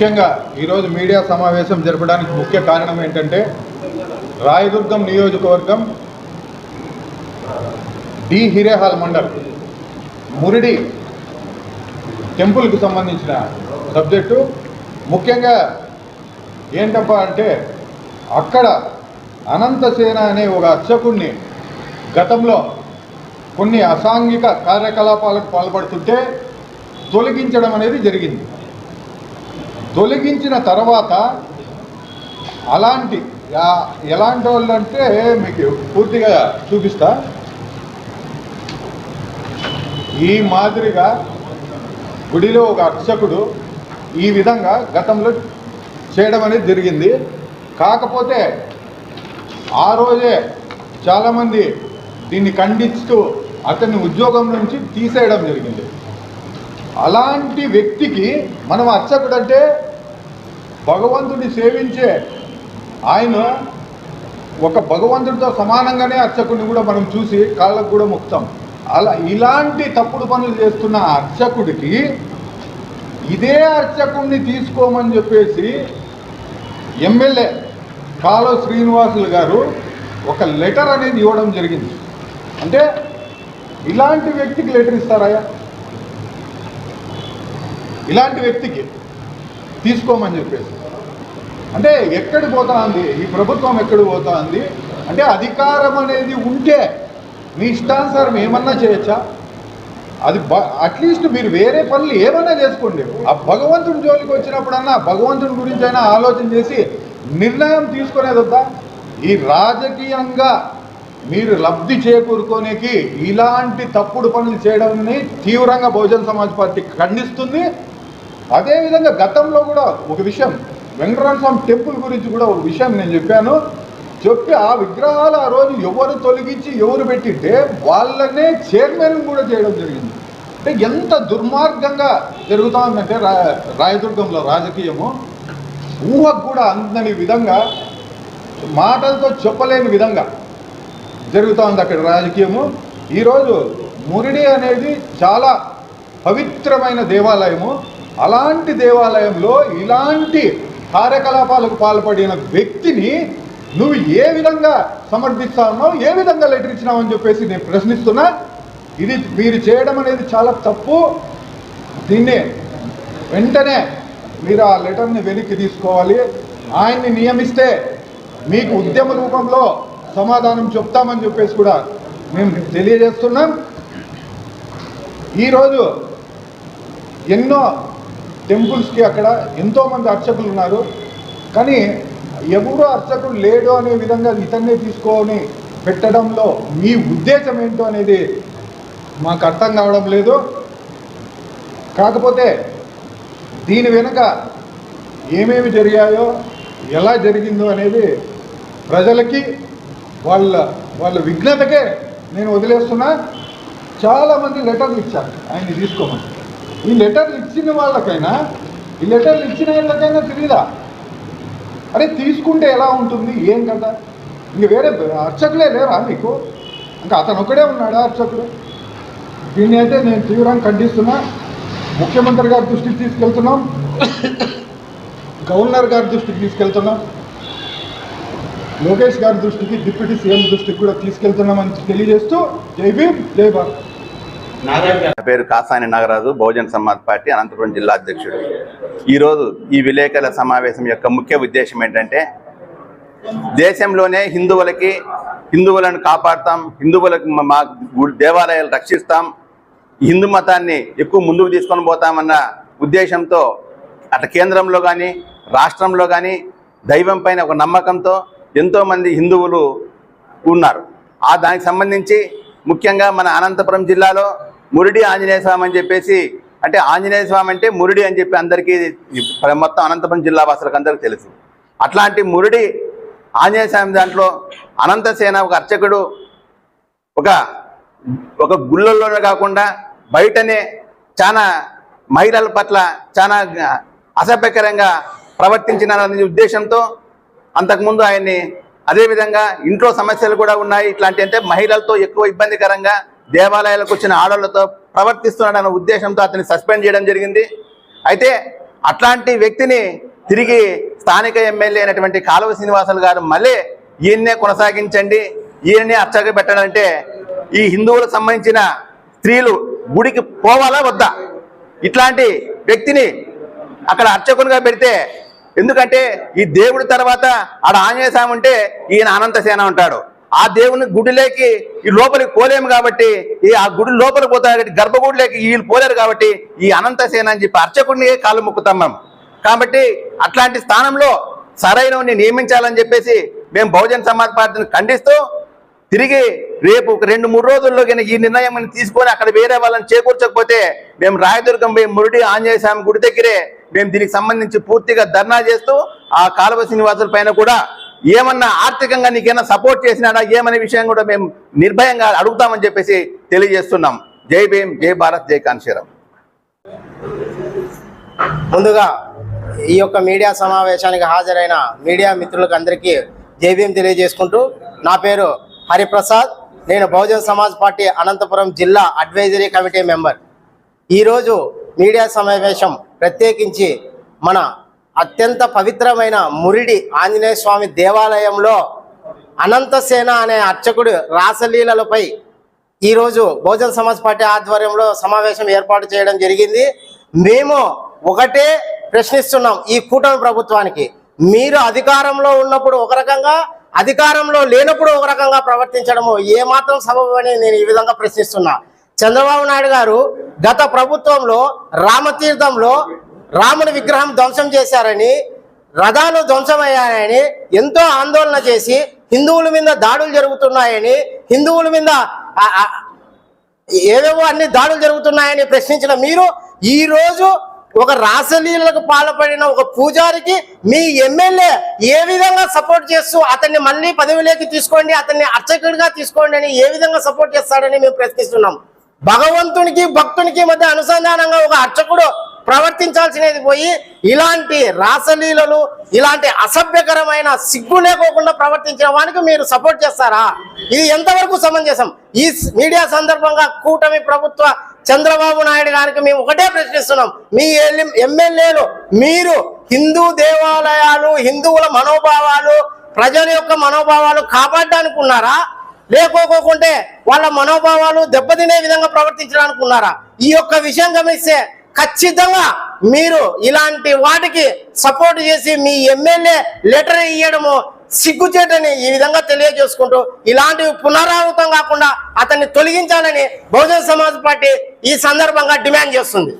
ముఖ్యంగా ఈరోజు మీడియా సమావేశం జరపడానికి ముఖ్య కారణం ఏంటంటే రాయదుర్గం నియోజకవర్గం డి హిరేహాల్ మండల్ మురిడి టెంపుల్కి సంబంధించిన సబ్జెక్టు. ముఖ్యంగా ఏంటప్ప అంటే అక్కడ అనంతసేన అనే ఒక అర్చకుణ్ణి గతంలో కొన్ని అసాంఘిక కార్యకలాపాలకు పాల్పడుతుంటే తొలగించడం అనేది జరిగింది. తొలగించిన తర్వాత అలాంటి ఎలాంటి వాళ్ళు అంటే మీకు పూర్తిగా చూపిస్తా. ఈ మాదిరిగా గుడిలో ఒక అర్చకుడు ఈ విధంగా గతంలో చేయడం అనేది జరిగింది. కాకపోతే ఆ రోజే చాలామంది దీన్ని ఖండిస్తూ అతన్ని ఉద్యోగం నుంచి తీసేయడం జరిగింది. అలాంటి వ్యక్తికి మనం అర్చకుడంటే భగవంతుడిని సేవించే ఆయన ఒక భగవంతుడితో సమానంగానే అర్చకుడిని కూడా మనం చూసి కాళ్ళకు కూడా మొక్కుతాం. అలా ఇలాంటి తప్పుడు పనులు చేస్తున్న అర్చకుడికి ఇదే అర్చకుడిని తీసుకోమని చెప్పేసి ఎమ్మెల్యే కాలో శ్రీనివాసులు గారు ఒక లెటర్ అనేది ఇవ్వడం జరిగింది. అంటే ఇలాంటి వ్యక్తికి లెటర్ ఇస్తారాయా ఇలాంటి వ్యక్తికి తీసుకోమని చెప్పేసి. అంటే ఎక్కడ పోతా ఉంది ఈ ప్రభుత్వం ఎక్కడ పోతా ఉంది అంటే అధికారం అనేది ఉంటే మీ ఇష్టానుసారం ఏమన్నా చేయొచ్చా? అది బ అట్లీస్ట్ మీరు వేరే పనులు ఏమన్నా చేసుకోండి. ఆ భగవంతుడి జోలికి వచ్చినప్పుడన్నా భగవంతుడి గురించి అయినా ఆలోచన చేసి నిర్ణయం తీసుకునేది వద్దా? ఈ రాజకీయంగా మీరు లబ్ధి చేకూరుకోనేకి ఇలాంటి తప్పుడు పనులు చేయడాన్ని తీవ్రంగా బహుజన సమాజ్ పార్టీ ఖండిస్తుంది. అదేవిధంగా గతంలో కూడా ఒక విషయం వెంకటరమణ స్వామి టెంపుల్ గురించి కూడా ఒక విషయం నేను చెప్పాను. చెప్పి ఆ విగ్రహాలు ఆ రోజు ఎవరు తొలగించి ఎవరు పెట్టింటే వాళ్ళనే చైర్మన్ కూడా చేయడం జరిగింది. అంటే ఎంత దుర్మార్గంగా జరుగుతా ఉందంటే రా రాయదుర్గంలో రాజకీయము. ఊహకు కూడా అందని విధంగా మాటలతో చెప్పలేని విధంగా జరుగుతూ ఉంది అక్కడ రాజకీయము. ఈరోజు మురిడి అనేది చాలా పవిత్రమైన దేవాలయము. అలాంటి దేవాలయంలో ఇలాంటి కార్యకలాపాలకు పాల్పడిన వ్యక్తిని నువ్వు ఏ విధంగా సమర్థిస్తా ఏ విధంగా లెటర్ ఇచ్చినావు అని చెప్పేసి నేను ప్రశ్నిస్తున్నా. ఇది మీరు చేయడం అనేది చాలా తప్పు. దీన్ని వెంటనే మీరు ఆ లెటర్ని వెనక్కి తీసుకోవాలి. ఆయన్ని నియమిస్తే మీకు ఉద్యమ రూపంలో సమాధానం చెప్తామని చెప్పేసి కూడా మేము తెలియజేస్తున్నాం. ఈరోజు ఎన్నో టెంపుల్స్కి అక్కడ ఎంతోమంది అర్చకులు ఉన్నారు. కానీ ఎవరు అర్చకుడు లేడు అనే విధంగా ఇతన్నే తీసుకొని పెట్టడంలో మీ ఉద్దేశం ఏంటో అనేది మాకు అర్థం కావడం లేదు. కాకపోతే దీని వెనుక ఏమేమి జరిగాయో ఎలా జరిగిందో అనేది ప్రజలకి వాళ్ళ వాళ్ళ విఘ్నతకే నేను వదిలేస్తున్నా. చాలామంది లెటర్లు ఇచ్చారు. ఆయన్ని తీసుకోమని. ఈ లెటర్లు ఇచ్చిన వాళ్ళకైనా ఈ లెటర్లు ఇచ్చిన వాళ్ళకైనా తెలియదా అరే తీసుకుంటే ఎలా ఉంటుంది? ఏం కదా ఇంక వేరే అర్చకులే లేరా మీకు? ఇంకా అతను ఒకడే ఉన్నాడా అర్చకుడు? దీన్ని అయితే నేను తీవ్రంగా ఖండిస్తున్నా. ముఖ్యమంత్రి గారి దృష్టికి తీసుకెళ్తున్నాం. గవర్నర్ గారి దృష్టికి తీసుకెళ్తున్నాం. లోకేష్ గారి దృష్టికి డిప్యూటీ సీఎం దృష్టికి కూడా తీసుకెళ్తున్నామని తెలియజేస్తూ జై భీమ్ జై భారత్. నా పేరు కాసాని నాగరాజు బహుజన్ సమాజ్ పార్టీ అనంతపురం జిల్లా అధ్యక్షుడు. ఈరోజు ఈ విలేకరుల సమావేశం యొక్క ముఖ్య ఉద్దేశం ఏంటంటే దేశంలోనే హిందువులకి హిందువులను కాపాడుతాం హిందువులకు మా- దేవాలయాలు రక్షిస్తాం హిందూ మతాన్ని ఎక్కువ ముందుకు తీసుకొని పోతామన్న ఉద్దేశంతో అటు కేంద్రంలో కానీ రాష్ట్రంలో కానీ దైవం పైన ఒక నమ్మకంతో ఎంతోమంది హిందువులు ఉన్నారు. ఆ దానికి సంబంధించి ముఖ్యంగా మన అనంతపురం జిల్లాలో మురిడి ఆంజనేయ స్వామి అని చెప్పేసి అంటే ఆంజనేయ స్వామి అంటే మురిడి అని చెప్పి అందరికీ మొత్తం అనంతపురం జిల్లా వాసులకు అందరికీ తెలుసు. అట్లాంటి మురిడి ఆంజనేయ స్వామి దాంట్లో అనంతసేన ఒక అర్చకుడు ఒక ఒక గుళ్ళల్లోనే కాకుండా బయటనే చాలా మహిళల పట్ల చాలా అసభ్యకరంగా ప్రవర్తించిన ఉద్దేశంతో అంతకుముందు ఆయన్ని అదేవిధంగా ఇంట్లో సమస్యలు కూడా ఉన్నాయి. ఇట్లాంటి అంటే మహిళలతో ఎక్కువ ఇబ్బందికరంగా దేవాలయాలకు వచ్చిన ఆడవాళ్ళతో ప్రవర్తిస్తున్నాడన్న ఉద్దేశంతో అతన్ని సస్పెండ్ చేయడం జరిగింది. అయితే అట్లాంటి వ్యక్తిని తిరిగి స్థానిక ఎమ్మెల్యే అయినటువంటి కాలువ శ్రీనివాసులు గారు మళ్ళీ ఈయన్నే కొనసాగించండి ఈయననే అర్చక పెట్టాలంటే ఈ హిందువులకు సంబంధించిన స్త్రీలు గుడికి పోవాలా వద్దా? ఇట్లాంటి వ్యక్తిని అక్కడ అర్చకునిగా పెడితే ఎందుకంటే ఈ దేవుడి తర్వాత ఆడ ఆంజనేయ స్వామి ఉంటే ఈయన అనంతసేన ఉంటాడు. ఆ దేవుని గుడిలోకి ఈ లోపలికి పోలేము కాబట్టి ఈ ఆ గుడి లోపలికి పోతారు కాబట్టి గర్భగుడిలోకి వీళ్ళు పోలేరు కాబట్టి ఈ అనంతసేన అని చెప్పి అర్చకుడిని కాలు మొక్కుతాం మేము. కాబట్టి అట్లాంటి స్థానంలో సరైనని నియమించాలని చెప్పేసి మేము బహుజన్ సమాజ్ పార్టీని ఖండిస్తూ తిరిగి రేపు ఒక రెండు మూడు రోజుల్లో కనుక ఈ నిర్ణయం తీసుకొని అక్కడ వేరే వాళ్ళని చేకూర్చకపోతే మేము రాయదుర్గం పోయి మురుడి ఆంజనేయ స్వామి గుడి దగ్గరే మేము దీనికి సంబంధించి పూర్తిగా ధర్నా చేస్తూ ఆ కాలువ శ్రీనివాసుల పైన కూడా ఏమన్నా ఆర్థికంగా నీకేమైనా సపోర్ట్ చేసినాడా? ఏమనే విషయం కూడా మేము నిర్భయంగా అడుగుతామని చెప్పేసి తెలియజేస్తున్నాం. జై భీమ్ జై భారత్ జై కాన్షీరం ముందుగా ఈ యొక్క మీడియా సమావేశానికి హాజరైన మీడియా మిత్రులకు అందరికీ జైభీం తెలియజేసుకుంటూ నా పేరు హరిప్రసాద్. నేను బహుజన్ సమాజ్ పార్టీ అనంతపురం జిల్లా అడ్వైజరీ కమిటీ మెంబర్. ఈరోజు మీడియా సమావేశం ప్రత్యేకించి మన అత్యంత పవిత్రమైన మురిడి ఆంజనేయ స్వామి దేవాలయంలో అనంతసేన అనే అర్చకుడు రాసలీలలపై ఈరోజు బహుజన సమాజ్ పార్టీ ఆధ్వర్యంలో సమావేశం ఏర్పాటు చేయడం జరిగింది. మేము ఒకటే ప్రశ్నిస్తున్నాం ఈ కూటమి ప్రభుత్వానికి. మీరు అధికారంలో ఉన్నప్పుడు ఒక రకంగా అధికారంలో లేనప్పుడు ఒక రకంగా ప్రవర్తించడము ఏమాత్రం సబబని అని నేను ఈ విధంగా ప్రశ్నిస్తున్నా. చంద్రబాబు నాయుడు గారు గత ప్రభుత్వంలో రామతీర్థంలో రాముని విగ్రహం ధ్వంసం చేశారని రథాలు ధ్వంసమయ్యాయని ఎంతో ఆందోళన చేసి హిందువుల మీద దాడులు జరుగుతున్నాయని హిందువుల మీద ఏవేవో అన్ని దాడులు జరుగుతున్నాయని ప్రశ్నించిన మీరు ఈరోజు ఒక రాసలీలకు పాల్పడిన ఒక పూజారికి మీ ఎమ్మెల్యే ఏ విధంగా సపోర్ట్ చేస్తూ అతన్ని మళ్ళీ పదవిలోకి తీసుకోండి అతన్ని అర్చకుడిగా తీసుకోండి అని ఏ విధంగా సపోర్ట్ చేస్తాడని మేము ప్రశ్నిస్తున్నాం. భగవంతునికి భక్తునికి మధ్య అనుసంధానంగా ఒక అర్చకుడు ప్రవర్తించాల్సినది పోయి ఇలాంటి రాసలీలలు ఇలాంటి అసభ్యకరమైన సిగ్గు లేకోకుండా ప్రవర్తించిన వానికి మీరు సపోర్ట్ చేస్తారా? ఇది ఎంతవరకు సమంజసం? ఈ మీడియా సందర్భంగా కూటమి ప్రభుత్వ చంద్రబాబు నాయుడు గారికి మేము ఒకటే ప్రశ్నిస్తున్నాం. మీ ఎల్- ఎమ్మెల్యేలు మీరు హిందూ దేవాలయాలు హిందువుల మనోభావాలు ప్రజల యొక్క మనోభావాలు కాపాడడానికి ఉన్నారా? లేకోకుంటే వాళ్ళ మనోభావాలు దెబ్బతినే విధంగా ప్రవర్తించడానికి ఉన్నారా? ఈ యొక్క విషయం గమనిస్తే ఖచ్చితంగా మీరు ఇలాంటి వాటికి సపోర్ట్ చేసి మీ ఎమ్మెల్యే లెటర్ ఇవ్వడము సిగ్గుచేటని ఈ విధంగా తెలియజేసుకుంటూ ఇలాంటివి పునరావృతం కాకుండా అతన్ని తొలగించాలని బహుజన సమాజ్ పార్టీ ఈ సందర్భంగా డిమాండ్ చేస్తుంది.